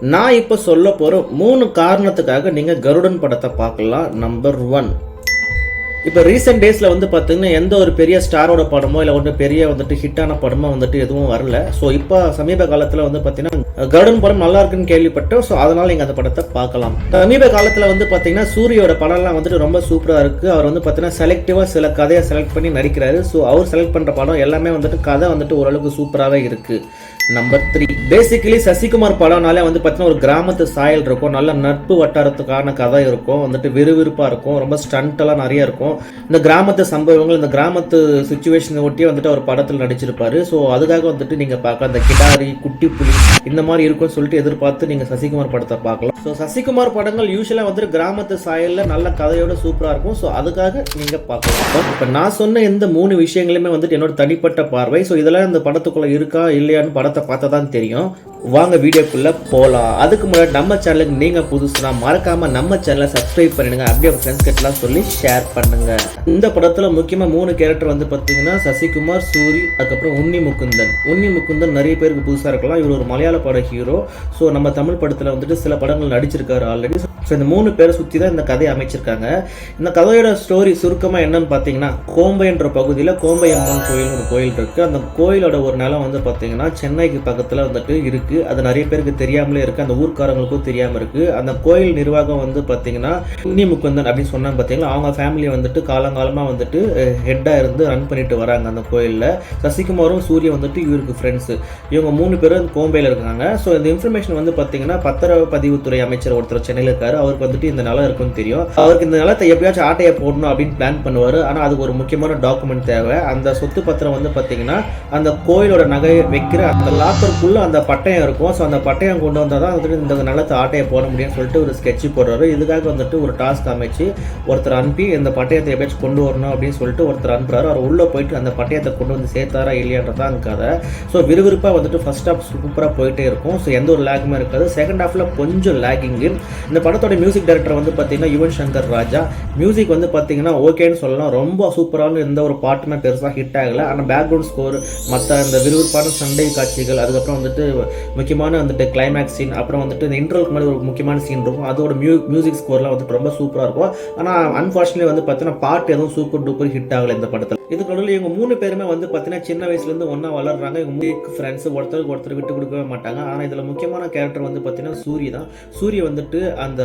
நான் இப்போ சொல்ல போகிற மூணு காரணத்துக்காக நீங்கள் கருடன் படத்தை பார்க்கலாம். நம்பர் ஒன் இப்போ ரீசெண்ட் டேஸில் வந்து பார்த்தீங்கன்னா எந்த ஒரு பெரிய ஸ்டாரோட படமோ இல்லை ஒன்று பெரிய வந்துட்டு ஹிட்டான படமோ வந்துட்டு எதுவும் வரல. ஸோ இப்போ சமீப காலத்தில் வந்து பார்த்தீங்கன்னா கருடன் படம் நல்லா இருக்குன்னு கேள்விப்பட்டோம். ஸோ அதனால் நீங்கள் அந்த படத்தை பார்க்கலாம். சமீப காலத்தில் வந்து பார்த்தீங்கன்னா சூரியோட படம்லாம் வந்துட்டு ரொம்ப சூப்பராக இருக்குது அவர் வந்து பார்த்தீங்கன்னா செலக்டிவாக சில கதையை செலக்ட் பண்ணி நடிக்கிறாரு. ஸோ அவர் செலக்ட் பண்ணுற படம் எல்லாமே வந்துட்டு கதை வந்துட்டு ஓரளவுக்கு சூப்பராகவே இருக்குது நம்பர் த்ரீ பேசிக்கலி சசிகுமார் படம்னாலே வந்து பார்த்தீங்கன்னா ஒரு கிராமத்து சாயல் இருக்கும். நல்ல நட்பு வட்டாரத்துக்கான கதை இருக்கும். வந்துட்டு விறுவிறுப்பாக இருக்கும். ரொம்ப ஸ்டண்ட்டெல்லாம் நிறைய இருக்கும். இந்த கிராமத்து சம்பவங்கள் இந்த கிராமத்து சுச்சுவேஷனை ஒட்டியே வந்துட்டு அவர் படத்தில் நடிச்சிருப்பாரு. ஸோ அதுக்காக வந்துட்டு நீங்கள் பார்க்க அந்த கிடாரி குட்டி புலி இந்த மாதிரி இருக்கும்னு சொல்லிட்டு எதிர்பார்த்து நீங்கள் சசிகுமார் படத்தை பார்க்கலாம். ஸோ சசிகுமார் படங்கள் யூஸ்வலாக வந்துட்டு கிராமத்து சாயலில் நல்ல கதையோட சூப்பராக இருக்கும். ஸோ அதுக்காக நீங்கள் பார்க்கலாம். இப்போ நான் சொன்ன இந்த மூணு விஷயங்களுமே வந்துட்டு என்னோட தனிப்பட்ட பார்வை. ஸோ இதெல்லாம் இந்த படத்துக்குள்ளே இருக்கா இல்லையான்னு படத்தை பார்த்தா தான் தெரியும். வாங்க வீடியோக்குள்ளே போகலாம் அதுக்கு முன்னாடி நம்ம சேனலுக்கு நீங்கள் புதுசுனா மறக்காமல் நம்ம சேனலை சப்ஸ்கிரைப் பண்ணிடுங்க. அப்படியே ஃப்ரெண்ட்ஸ் கிட்டலாம் சொல்லி ஷேர் பண்ணுங்கள் இந்த படத்தில் முக்கியமாக மூணு கேரக்டர் வந்து பார்த்தீங்கன்னா சசிகுமார் சூரி அதுக்கப்புறம் உன்னி முகுந்தன். உன்னி முகுந்தன் நிறைய பேருக்கு புதுசாக இருக்கலாம். இவர் ஒரு மலையாள பட ஹீரோ ஸோ நம்ம தமிழ் படத்தில் வந்துட்டு சில படங்கள் நடிச்சிருக்காரு ஆல்ரெடி ஸோ இந்த மூணு பேரை சுற்றி தான் இந்த கதையை அமைச்சிருக்காங்க. இந்த கதையோட ஸ்டோரி சுருக்கமாக என்னன்னு பார்த்தீங்கன்னா கோம்பைன்ற பகுதியில் கோம்பை அம்மன் கோயில் ஒரு கோயில் இருக்குது அந்த கோயிலோட ஒரு நிலம் வந்து பார்த்தீங்கன்னா சென்னைக்கு பக்கத்தில் வந்துட்டு இருக்குது அது நிறைய பேருக்கு தெரியாமலே இருக்குது அந்த ஊர்க்காரங்களுக்கும் தெரியாமல் இருக்குது அந்த கோயில் நிர்வாகம் வந்து பார்த்தீங்கன்னா உன்னி முகுந்தன் அப்படின்னு சொன்னாங்க பார்த்தீங்களா அவங்க ஃபேமிலி வந்துட்டு காலங்காலமாக வந்துட்டு ஹெட்டாக இருந்து ரன் பண்ணிட்டு வராங்க அந்த கோயிலில். சசிகுமாரும் சூரிய வந்துட்டு இவருக்கு ஃப்ரெண்ட்ஸு இவங்க மூணு பேரும் கோம்பையில் இருக்காங்க. ஸோ இந்த இன்ஃபர்மேஷன் வந்து பார்த்தீங்கன்னா பத்திரப்பதிவுத்துறை அமைச்சர் ஒருத்தர் சென்னையில் இருக்காரு. அவருக்கு வந்துட்டு இந்த நிலம் இருக்குன்னு தெரியும். அவருக்கு இந்த நிலத்தை எப்படியாச்சும் ஆட்டையை போடணும் அப்படின்னு பிளான் பண்ணுவார். ஆனால் அதுக்கு ஒரு முக்கியமான டாக்குமெண்ட் தேவை. அந்த சொத்து பத்திரம் வந்து பார்த்தீங்கன்னா அந்த கோயிலோட நகை வைக்கிற அந்த லாக்கருக்குள்ள அந்த பட்டயம் இருக்கும். ஸோ அந்த பட்டயம் கொண்டு வந்தால் தான் வந்துட்டு இந்த நிலத்தை ஆட்டையை போட முடியும்னு சொல்லிட்டு ஒரு ஸ்கெட்ச் போடுறாரு. இதுக்காக வந்துட்டு ஒரு டாஸ்க் அமைச்சு ஒருத்தர் அனுப்பி இந்த பட்டயத்தை எப்படியாச்சும் கொண்டு வரணும் அப்படின்னு சொல்லிட்டு ஒருத்தர் அனுப்புறாரு. அவர் உள்ளே போயிட்டு அந்த பட்டயத்தை கொண்டு வந்து சேர்த்தாரா இல்லையான்றதான் கதை. ஸோ விறுவிறுப்பாக வந்துட்டு ஃபர்ஸ்ட் ஹாஃப் சூப்பராக போயிட்டே இருக்கும். ஸோ எந்த ஒரு லேக்குமே இருக்காது. செகண்ட் ஹாஃபில் கொஞ்சம் லேக்கிங்கு இந்த படத்தோட மியூசிக் டைரக்டர் வந்து பார்த்தீங்கன்னா யுவன் சங்கர் ராஜா. மியூசிக் வந்து பார்த்தீங்கன்னா ஓகேன்னு சொல்லலாம். ரொம்ப சூப்பரான எந்த ஒரு பாட்டுமே பெருசாக ஹிட் ஆகலை. ஆனால் பேக்ரவுண்ட் ஸ்கோர் மற்ற இந்த விறுவிறுப்பான சண்டை காட்சிகள் அதுக்கப்புறம் வந்துட்டு முக்கியமான வந்துட்டு கிளைமேக்ஸ் சீன் அப்புறம் வந்துட்டு இந்த இன்ட்ரோலுக்கு முன்னாடி ஒரு முக்கியமான சீன் இருக்கும். அதோட மியூ மியூசிக் ஸ்கோர்லாம் வந்துட்டு ரொம்ப சூப்பராக இருக்கும். ஆனால் அன்ஃபார்ச்சுனேட்லி வந்து பார்த்தீங்கன்னா பாட்டு எதுவும் சூப்பர் டூப்பர் ஹிட் ஆகலை இந்த படத்தில். இதுக்கு நடுவில் இவங்க மூணு பேருமே வந்து பார்த்தீங்கன்னா சின்ன வயசுலேருந்து ஒன்றா வளர்றாங்க. இவங்க மூணு ஃப்ரெண்ட்ஸ் ஒருத்தருக்கு ஒருத்தர் விட்டு கொடுக்கவே மாட்டாங்க. ஆனால் இதில் முக்கியமான கேரக்டர் வந்து பார்த்தீங்கன்னா சூரிய தான். சூரிய வந்துட்டு அந்த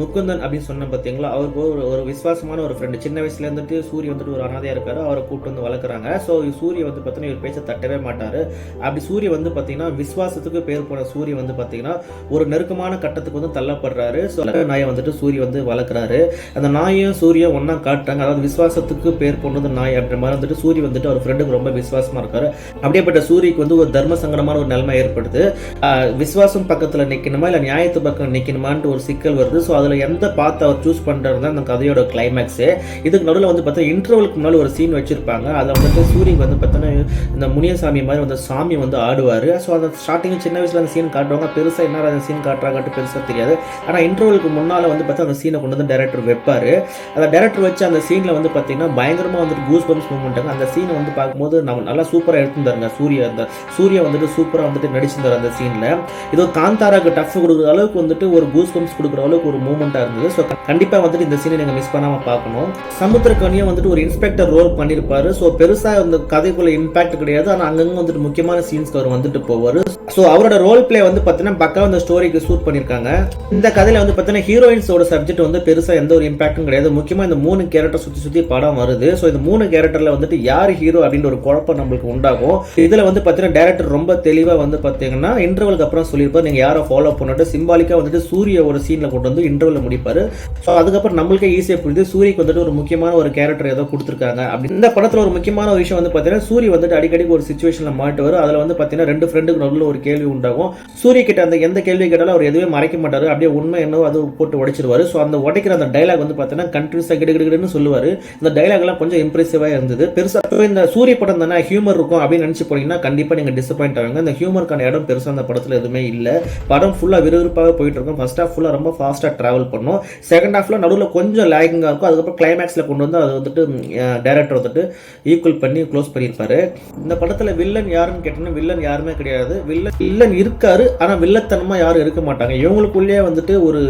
முக்குந்தன் அப்படின்னு சொன்ன பார்த்தீங்களா அவருக்கு ஒரு ஒரு விசுவாசமான ஒரு ஃப்ரெண்டு சின்ன வயசுல இருந்துட்டு சூரிய வந்துட்டு ஒரு அனாதையாக இருக்காரு. அவரை கூப்பிட்டு வந்து வளர்க்குறாங்க. ஸோ சூரிய வந்து பார்த்தீங்கன்னா இவர் பேச்சை தட்டவே மாட்டார். அப்படி சூரிய வந்து பார்த்தீங்கன்னா விசுவாசத்துக்கு பேர் போன சூரிய வந்து பார்த்தீங்கன்னா ஒரு நெருக்கமான கட்டத்துக்கு வந்து தள்ளப்படுறாரு. ஸோ நாயை வந்துட்டு சூரிய வந்து வளர்க்குறாரு. அந்த நாயும் சூரிய ஒன்றா காட்டுறாங்க. அதாவது விசுவாசத்துக்கு பேர் போனது நாய் அப்படின்ற மாதிரி வந்துட்டு சூரி வந்துட்டு அவர் ஃப்ரெண்டுக்கு ரொம்ப விசுவாசமாக இருக்காரு. அப்படியேப்பட்ட சூரிக்கு வந்து ஒரு தர்ம சங்கடமான ஒரு நிலைமை ஏற்படுது. விசுவாசம் பக்கத்தில் நிற்கணுமா இல்லை நியாயத்து பக்கம் நிற்கணுமான்ட்டு ஒரு சிக்கல் வருது. ஸோ அதில் எந்த பாத்தை அவர் சூஸ் பண்ணுறது தான் அந்த கதையோட கிளைமேக்ஸு இதுக்கு நடுவில் வந்து பார்த்தா இன்டர்வலுக்கு முன்னால் ஒரு சீன் வச்சிருப்பாங்க. அதில் வந்துட்டு சூரியக்கு வந்து பார்த்தோன்னா இந்த முனியசாமி மாதிரி வந்து சாமி வந்து ஆடுவார். ஸோ அந்த ஸ்டார்டிங் சின்ன வயசில் அந்த சீன் காட்டுவாங்க. பெருசாக என்ன அந்த சீன் காட்டுறாங்கட்டு பெருசாக தெரியாது. ஆனால் இன்டர்வலுக்கு முன்னால் வந்து பார்த்தா அந்த சீனை கொண்டு வந்து டேரக்டர் வைப்பார். அந்த டேரக்டர் வச்சு அந்த சீனில் வந்து பார்த்தீங்கன்னா பயங்கரமாக வந்துட்டு கூஸ் பம்ஸ் மூமெண்ட்டாங்க அந்த சீனை வந்து பார்க்கும்போது நம்ம நல்லா சூப்பராக எடுத்துருந்தாருங்க சூரிய அந்த சூர்யா வந்துட்டு சூப்பராக வந்துட்டு நடிச்சிருந்தார் அந்த சீனில் இது காந்தாராக்கு டஃப் கொடுக்குற அளவுக்கு வந்துட்டு ஒரு கூஸ் பம்ஸ் கொடுக்குற அளவுக்கு ஒரு மூமெண்ட்டாக இருந்தது. ஸோ கண்டிப்பாக வந்துட்டு இந்த சீனை நீங்கள் மிஸ் பண்ணாமல் பார்க்கணும். சமுத்திரக்கனியும் வந்துட்டு ஒரு இன்ஸ்பெக்டர் ரோல் பண்ணியிருப்பாரு ஸோ பெருசாக அந்த கதைக்குள்ள இம்பாக்ட் கிடையாது. ஆனால் அங்கங்கே வந்துட்டு முக்கியமான சீன்ஸ்க்கு அவர் வந்துட்டு போவார். ஸோ அவரோட ரோல் பிளே வந்து பார்த்தீங்கன்னா பக்காவாக அந்த ஸ்டோரிக்கு சூட் பண்ணியிருக்காங்க இந்த கதையில் வந்து பார்த்தீங்கன்னா ஹீரோயின்ஸோட சப்ஜெக்ட் வந்து பெருசாக எந்த ஒரு இம்பாக்டும் கிடையாது. முக்கியமாக இந்த மூணு கேரக்டர் சுற்றி சுற்றி படம் வருது. ஸோ இந்த மூணு கேரக்டரில் வந்துட்டு யார் ஹீரோ அப்படின்ற ஒரு குழப்பம் நம்மளுக்கு உண்டாகும். இதில் வந்து பார்த்தீங்கன்னா டேரக்டர் ரொம்ப தெளிவாக வந்து பார்த்தீங்கன்னா இன்டர்வலுக்கு அப்புறம் சொல்லியிருப்பார். நீங்கள் யாரை ஃபாலோ பண்ணிட்டு சிம்பாலிக்காக வந்துட்டு சூரிய ஒரு சீனில் கொண்டு வந்து இன்டர்வலில் முடிப்பார். ஸோ அதுக்கப்புறம் நம்மளுக்கே ஈஸியாக புரியுது. சூரியக்கு வந்துட்டு ஒரு முக்கியமான ஒரு கேரக்டர் ஏதோ கொடுத்துருக்காங்க அப்படி இந்த படத்தில் ஒரு முக்கியமான ஒரு விஷயம் வந்து பார்த்தீங்கன்னா சூரிய வந்துட்டு அடிக்கடி ஒரு சுச்சுவேஷனில் மாட்டுவார். அதில் வந்து பார்த்தீங்கன்னா ரெண்டு ஃப்ரெண்டுக்கு நடுவில் ஒரு கேள்வி உண்டாகும். சூரிய கிட்ட அந்த எந்த கேள்வி கேட்டாலும் அவர் எதுவுமே மறைக்க மாட்டார். அப்படியே உண்மை என்னவோ அது போட்டு உடைச்சிருவாரு. ஸோ அந்த உடைக்கிற அந்த டைலாக் வந்து பார்த்தீங்கன்னா கண்டினியூஸாக கிடுகிடுன்னு சொல்லுவார். இந்த டைலாக்லாம் கொஞ்சம் இம்ப்ரெசிவாக பாசிட்டிவாக இருந்தது. பெருசாக இந்த சூரிய படம் தானே ஹியூமர் இருக்கும் அப்படின்னு நினச்சி போனீங்கன்னா கண்டிப்பாக நீங்கள் டிசப்பாயிண்ட் ஆகுங்க இந்த ஹியூமருக்கான இடம் பெருசாக அந்த படத்தில் எதுவுமே இல்லை. படம் ஃபுல்லாக விறுவிறுப்பாக போயிட்டு இருக்கும். ஃபர்ஸ்ட் ஹாஃப் ஃபுல்லாக ரொம்ப ஃபாஸ்ட்டாக ட்ராவல் பண்ணும். செகண்ட் ஹாஃபில் நடுவில் கொஞ்சம் லேகிங்காக இருக்கும். அதுக்கப்புறம் கிளைமேக்ஸில் கொண்டு வந்து அது வந்துட்டு டேரக்டர் வந்துட்டு ஈக்குவல் பண்ணி க்ளோஸ் பண்ணியிருப்பாரு. இந்த படத்தில் வில்லன் யாருன்னு கேட்டீங்கன்னா வில்லன் யாருமே கிடையாது. வில்லன் வில்லன் இருக்காரு. ஆனால் வில்லத்தனமாக யாரும் இருக்க மாட்டாங்க. இவங்களுக்குள்ளேயே வந்துட்டு ஒரு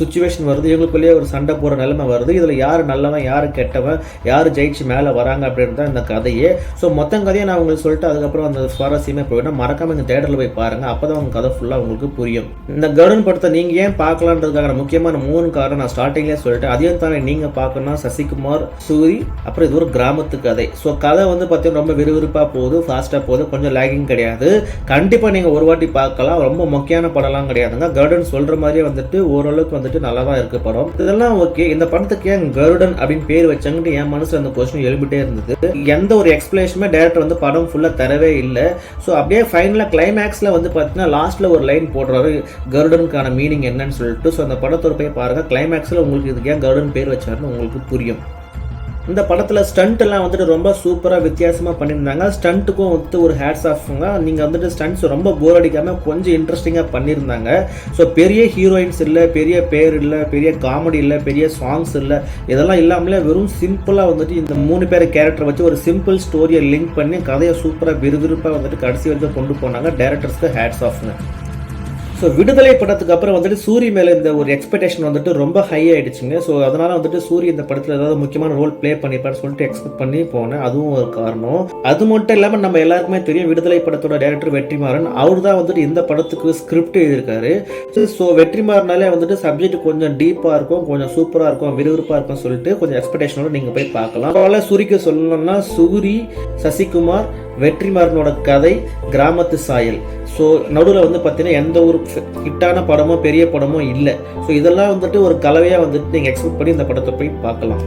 சுச்சுவேஷன் வருது. இவங்களுக்குள்ளேயே ஒரு சண்டை போகிற நிலைமை வருது. இதில் யார் நல்லவன் யார் கெட்டவன் யார் ஜெயிச்சு மேலே வராங்க அப்படின்னு தான் இந்த கதையே. ஸோ மொத்த கதையை நான் உங்களுக்கு சொல்லிட்டு அதுக்கப்புறம் அந்த சுவாரஸ்யமே போயிடும். மறக்காம இந்த தேட்டரில் போய் பாருங்கள் அப்போ தான் உங்கள் கதை ஃபுல்லாக உங்களுக்கு புரியும். இந்த கருடன் படத்தை நீங்கள் ஏன் பார்க்கலான்றதுக்காக முக்கியமான மூணு காரணம் நான் ஸ்டார்டிங்லேயே சொல்லிட்டேன். அதையும் தானே நீங்கள் பார்க்கணும்னா சசிகுமார் சூரி அப்புறம் இது ஒரு கிராமத்து கதை. ஸோ கதை வந்து பார்த்தீங்கன்னா ரொம்ப விறுவிறுப்பாக போகுது ஃபாஸ்ட்டாக போகுது கொஞ்சம் லேகிங் கிடையாது. கண்டிப்பாக நீங்கள் ஒரு வாட்டி பார்க்கலாம். ரொம்ப முக்கியமான படம்லாம் கிடையாதுங்க. கருடன் சொல்கிற மாதிரியே வந்துட்டு ஓரளவுக்கு வந்துட்டு நல்லா தான் இருக்க படம். இதெல்லாம் ஓகே இந்த படத்துக்கு ஏன் கருடன் அப்படின்னு பேர் வச்சாங்கன்ட்டு என் மனசில் அந்த கொஸ்டின் எழுப்பிட்டே இருந்தது. எந்த ஒரு எக்ஸ்பிளேஷனுமே டேரக்டர் வந்து படம் ஃபுல்லாக தரவே இல்லை. ஸோ அப்படியே ஃபைனலாக கிளைமேக்ஸில் வந்து பார்த்தீங்கன்னா லாஸ்ட்டில் ஒரு லைன் போடுறாரு கருடனுக்கான மீனிங் என்னன்னு சொல்லிட்டு. ஸோ அந்த படத்தோட போய் பாருங்கள் கிளைமேக்ஸில் உங்களுக்கு இதுக்கு ஏன் கருடன் பேர் வச்சாருன்னு உங்களுக்கு புரியும். இந்த படத்தில் ஸ்டண்ட் எல்லாம் வந்துட்டு ரொம்ப சூப்பராக வித்தியாசமாக பண்ணியிருந்தாங்க. ஸ்டண்ட்டுக்கும் வந்துட்டு ஒரு ஹேட்ஸ் ஆஃப்ங்க நீங்கள் வந்துட்டு ஸ்டண்ட்ஸ் ரொம்ப போர் அடிக்காமல் கொஞ்சம் இன்ட்ரெஸ்டிங்காக பண்ணியிருந்தாங்க. ஸோ பெரிய ஹீரோயின்ஸ் இல்லை பெரிய பேர் இல்லை பெரிய காமெடி இல்லை பெரிய சாங்ஸ் இல்லை இதெல்லாம் இல்லாமலே வெறும் சிம்பிளாக வந்துட்டு இந்த மூணு பேர் கேரக்டர் வச்சு ஒரு சிம்பிள் ஸ்டோரியை லிங்க் பண்ணி கதையை சூப்பராக விறுவிறுப்பாக வந்துட்டு கடைசி வரைக்கும் கொண்டு போனாங்க. டேரக்டர்ஸ்க்கு ஹேட்ஸ் ஆஃப்ங்க ஸோ விடுதலை படத்துக்கு அப்புறம் வந்துட்டு சூரி மேலே இந்த ஒரு எக்ஸ்பெக்டேஷன் வந்துட்டு ரொம்ப ஹை ஆயிடுச்சுங்க. ஸோ அதனால வந்துட்டு சூரிய இந்த படத்தில் ஏதாவது முக்கியமான ரோல் ப்ளே பண்ணிப்பான்னு சொல்லிட்டு எக்ஸ்பெக்ட் பண்ணி போனேன். அதுவும் ஒரு காரணம். அது மட்டும் இல்லாமல் நம்ம எல்லாருக்குமே தெரியும் விடுதலை படத்தோட டேரக்டர் வெற்றிமாறன். அவர் தான் வந்துட்டு இந்த படத்துக்கு ஸ்கிரிப்ட் எழுதியிருக்காரு. ஸோ வெற்றிமாறனாலே வந்துட்டு சப்ஜெக்ட் கொஞ்சம் டீப்பாக இருக்கும் கொஞ்சம் சூப்பராக இருக்கும் விறுவிறுப்பாக இருக்கும் சொல்லிட்டு கொஞ்சம் எக்ஸ்பெக்டேஷனோட நீங்கள் போய் பார்க்கலாம். அதனால சூரிக்கு சொல்லணும்னா சூரி சசிகுமார் வெற்றிமாறனோட கதை கிராமத்து சாயல். ஸோ நடுவில் வந்து பார்த்தீங்கன்னா எந்த ஒரு ஹிட்டான படமோ பெரிய படமோ இல்லை. ஸோ இதெல்லாம் வந்துட்டு ஒரு கலவையாக வந்துட்டு நீங்கள் எக்ஸ்பெக்ட் பண்ணி இந்த படத்தை போய் பார்க்கலாம்.